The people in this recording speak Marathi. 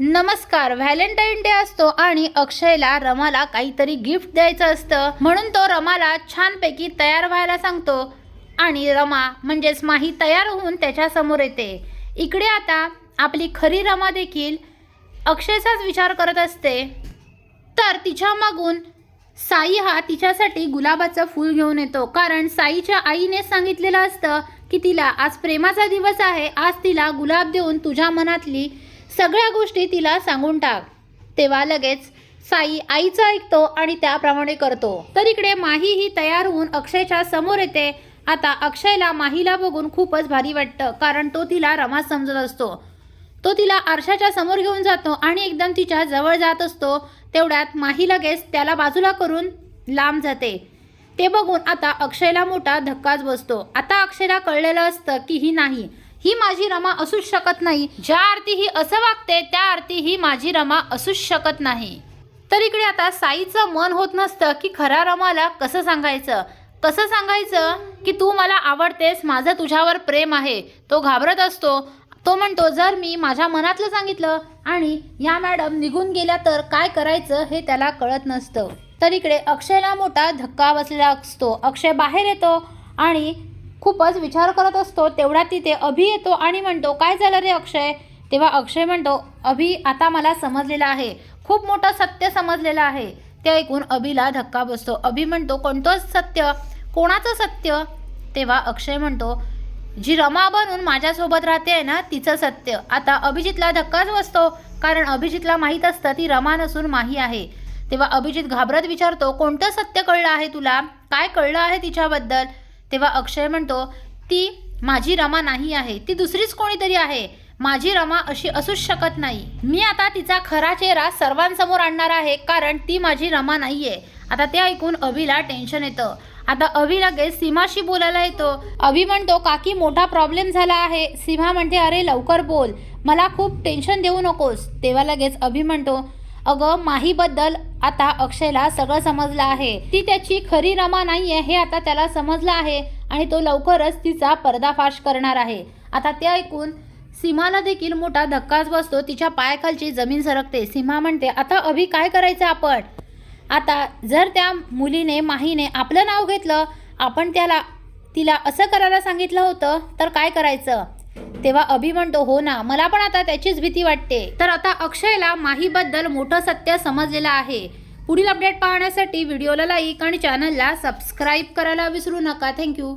नमस्कार व्हॅलेंटाईन डे असतो आणि अक्षयला रमाला काहीतरी गिफ्ट द्यायचं असतं. म्हणून तो रमाला छानपैकी तयार व्हायला सांगतो. आणि रमा म्हणजेच माही तयार होऊन त्याच्यासमोर येते. इकडे आता आपली खरी रमा देखील अक्षयचाच विचार करत असते. तर तिच्या मागून साई हा तिच्यासाठी गुलाबाचं फूल घेऊन येतो. कारण साईच्या आईने सांगितलेलं असतं की तिला आज प्रेमाचा दिवस आहे. आज तिला गुलाब देऊन तुझ्या मनातली सगळ्या गोष्टी तिला सांगून टाक. तेव्हा लगेच साई आईचं ऐकतो आणि त्याप्रमाणे करतो. तर इकडे माही ही तयार होऊन अक्षयच्या समोर येते. आता अक्षयला माहीला बघून खूपच भारी वाटतं कारण तो तिला रमा समजत असतो. तो तिला आरशाच्या समोर घेऊन जातो आणि एकदम तिच्या जवळ जात असतो. तेवढ्यात माही लगेच त्याला बाजूला करून लांब जाते. ते बघून आता अक्षयला मोठा धक्काच बसतो. आता अक्षयला कळलेलं असतं की ही नाही. ही माझी रमा असूच शकत नाही. ज्या आरती ही असं वागते त्या आरती ही माझी रमा असूच शकत नाही. तर इकडे आता साईचं मन होत नसतं की खऱ्या रमाला कसं सांगायचं? कसं सांगायचं की तू मला आवडतेस माझं तुझ्यावर प्रेम आहे. तो घाबरत असतो. तो म्हणतो जर मी माझ्या मनातलं सांगितलं आणि या मॅडम निघून गेल्या तर काय करायचं हे त्याला कळत नसतं. तर इकडे अक्षयला मोठा धक्का बसलेला असतो. अक्षय बाहेर येतो आणि खूपच विचार करत असतो तेवढ्या तिथे अभि येतो आणि म्हणतो काय झालं रे अक्षय? तेव्हा अक्षय म्हणतो अभि आता मला समजलेलं आहे. खूप मोठं सत्य समजलेलं आहे. ते ऐकून अभिला धक्का बसतो. अभि म्हणतो कोणतं सत्य? कोणाचं सत्य? तेव्हा अक्षय म्हणतो जी रमा बनून माझ्यासोबत राहते आहे ना तिचं सत्य. आता अभिजितला धक्काच बसतो कारण अभिजितला माहीत असतं ती रमा नसून माही आहे. तेव्हा अभिजित घाबरत विचारतो कोणतं सत्य कळलं आहे तुला? काय कळलं आहे तिच्याबद्दल? तेव्हा अक्षय म्हणतो ती माझी रमा नाही आहे ती दुसरीच कोणीतरी आहे. माझी रमा अशी असूच शकत नाही. मी आता तिचा खरा चेहरा सर्वांसमोर आणणार आहे कारण ती माझी रमा नाहीये. आता ते ऐकून अभिला टेन्शन येतं. आता अभि लगेच सीमाशी बोलायला येतो. अभि म्हणतो काकी मोठा प्रॉब्लेम झाला आहे. सीमा म्हणते अरे लवकर बोल. मला खूप टेन्शन देऊ नकोस. तेव्हा लगेच अभि म्हणतो अगं माहीबद्दल आता अक्षयला सगळं समजलं आहे. ती त्याची खरी रमा नाहीये हे आता त्याला समजलं आहे आणि तो लवकरच तिचा पर्दाफाश करणार आहे. आता ते ऐकून सीमाला देखील मोठा धक्काच बसतो. तिच्या पायाखालची जमीन सरकते. सीमा म्हणते आता अभि काय करायचं आपण? आता जर त्या मुलीने माहीने आपलं नाव घेतलं आपण त्याला तिला असं करायला सांगितलं होतं तर काय करायचं? तेव्हा अभि म्हणतो हो ना मला पण आता त्याचीच भीती वाटते. तर आता अक्षयला माहीबद्दल मोठं सत्य समजलेलं आहे. पुढील अपडेट पाहण्यासाठी व्हिडिओला लाईक आणि चॅनलला सबस्क्राईब करायला विसरू नका. थँक्यू